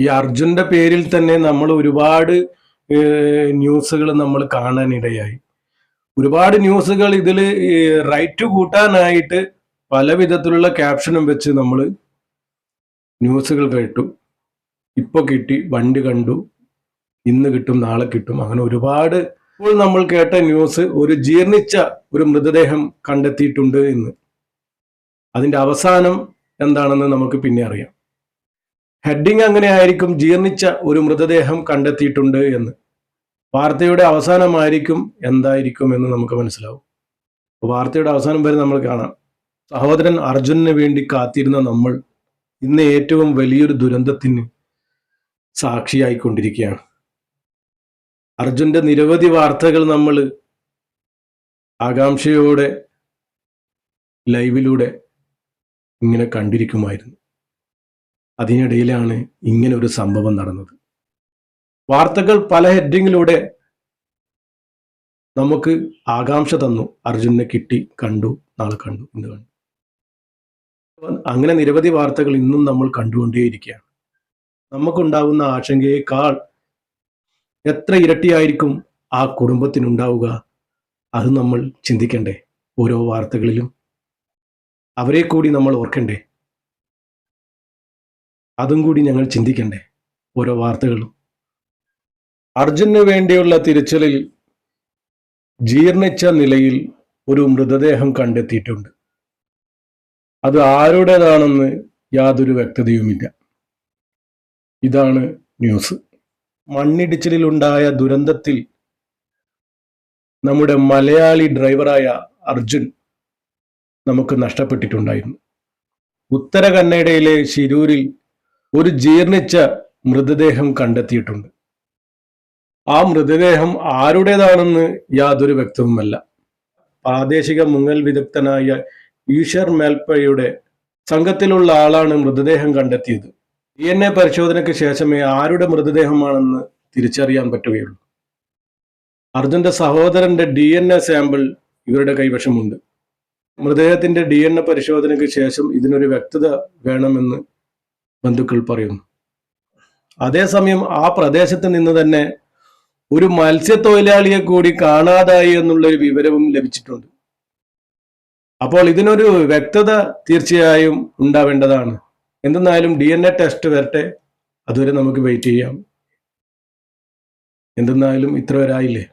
ഈ അർജുന്റെ പേരിൽ തന്നെ നമ്മൾ ഒരുപാട് ന്യൂസുകൾ നമ്മൾ കാണാനിടയായി. ഒരുപാട് ന്യൂസുകൾ ഇതിൽ റൈറ്റ് കൂട്ടാനായിട്ട് പല വിധത്തിലുള്ള ക്യാപ്ഷനും വെച്ച് നമ്മൾ ന്യൂസുകൾ കേട്ടു. ഇപ്പൊ കിട്ടി വണ്ടി കണ്ടു ഇന്ന് കിട്ടും നാളെ കിട്ടും. അങ്ങനെ ഒരുപാട് ഇപ്പോൾ നമ്മൾ കേട്ട ന്യൂസ് ഒരു ജീർണിച്ച ഒരു മൃതദേഹം കണ്ടെത്തിയിട്ടുണ്ട് എന്ന്. അതിന്റെ അവസാനം എന്താണെന്ന് നമുക്ക് പിന്നെ അറിയാം. ഹെഡിങ് അങ്ങനെ ആയിരിക്കും ജീർണിച്ച ഒരു മൃതദേഹം കണ്ടെത്തിയിട്ടുണ്ട് എന്ന്. വാർത്തയുടെ അവസാനമായിരിക്കും എന്തായിരിക്കും എന്ന് നമുക്ക് മനസ്സിലാവും. വാർത്തയുടെ അവസാനം വരെ നമ്മൾ കാണാം. സഹോദരൻ അർജുനന് വേണ്ടി കാത്തിരുന്ന നമ്മൾ ഇന്ന് ഏറ്റവും വലിയൊരു ദുരന്തത്തിന് സാക്ഷിയായിക്കൊണ്ടിരിക്കുകയാണ്. അർജുന്റെ നിരവധി വാർത്തകൾ നമ്മൾ ആകാംക്ഷയോടെ ലൈവിലൂടെ ഇങ്ങനെ കണ്ടിരിക്കുമായിരുന്നു. അതിനിടയിലാണ് ഇങ്ങനെ ഒരു സംഭവം നടന്നത്. വാർത്തകൾ പല ഹെഡിങ്ങിലൂടെ നമുക്ക് ആകാംക്ഷ തന്നു. അർജുനെ കിട്ടി കണ്ടു നാളെ കണ്ടു ഇന്ന് കണ്ടു. അങ്ങനെ നിരവധി വാർത്തകൾ ഇന്നും നമ്മൾ കണ്ടുകൊണ്ടേയിരിക്കുകയാണ്. നമുക്കുണ്ടാവുന്ന ആശങ്കയേക്കാൾ എത്ര ഇരട്ടിയായിരിക്കും ആ കുടുംബത്തിനുണ്ടാവുക? അത് നമ്മൾ ചിന്തിക്കണ്ടേ ഓരോ വാർത്തകളിലും. അവരെ കൂടി നമ്മൾ ഓർക്കണ്ടേ? അതും കൂടി ഞങ്ങൾ ചിന്തിക്കണ്ടേ ഓരോ വാർത്തകളും. അർജുന് വേണ്ടിയുള്ള തിരച്ചിലിൽ ജീർണിച്ച നിലയിൽ ഒരു മൃതദേഹം കണ്ടെത്തിയിട്ടുണ്ട്. അത് ആരുടേതാണെന്ന് യാതൊരു വ്യക്തതയുമില്ല. ഇതാണ് ന്യൂസ്. മണ്ണിടിച്ചിലുണ്ടായ ദുരന്തത്തിൽ നമ്മുടെ മലയാളി ഡ്രൈവറായ അർജുൻ നമുക്ക് നഷ്ടപ്പെട്ടിട്ടുണ്ടായിരുന്നു. ഉത്തര കന്നഡയിലെ ശിരൂരിൽ ഒരു ജീർണിച്ച മൃതദേഹം കണ്ടെത്തിയിട്ടുണ്ട്. ആ മൃതദേഹം ആരുടേതാണെന്ന് യാതൊരു വ്യക്തവുമല്ല. പ്രാദേശിക മുങ്ങൽ വിദഗ്ധനായ ഈശ്വർ മേൽപ്പയുടെ സംഘത്തിലുള്ള ആളാണ് മൃതദേഹം കണ്ടെത്തിയത്. ഡി എൻ എ പരിശോധനയ്ക്ക് ശേഷമേ ആരുടെ മൃതദേഹമാണെന്ന് തിരിച്ചറിയാൻ പറ്റുകയുള്ളൂ. അർജുന്റെ സഹോദരന്റെ ഡി എൻ എ സാമ്പിൾ ഇവരുടെ കൈവശമുണ്ട്. മൃതദേഹത്തിന്റെ ഡി എൻ എ പരിശോധനയ്ക്ക് ശേഷം ഇതിനൊരു വ്യക്തത വേണമെന്ന് ബന്ധുക്കൾ പറയുന്നു. അതേസമയം ആ പ്രദേശത്ത് നിന്ന് തന്നെ ഒരു മത്സ്യത്തൊഴിലാളിയെ കൂടി കാണാതായി എന്നുള്ളൊരു വിവരവും ലഭിച്ചിട്ടുണ്ട്. അപ്പോൾ ഇതിനൊരു വ്യക്തത തീർച്ചയായും ഉണ്ടാവേണ്ടതാണ്. എന്തെന്നാലും ഡി എൻ എ ടെസ്റ്റ് വരട്ടെ. അതുവരെ നമുക്ക് വെയിറ്റ് ചെയ്യാം. എന്തെന്നാലും ഇത്ര വരായില്ലേ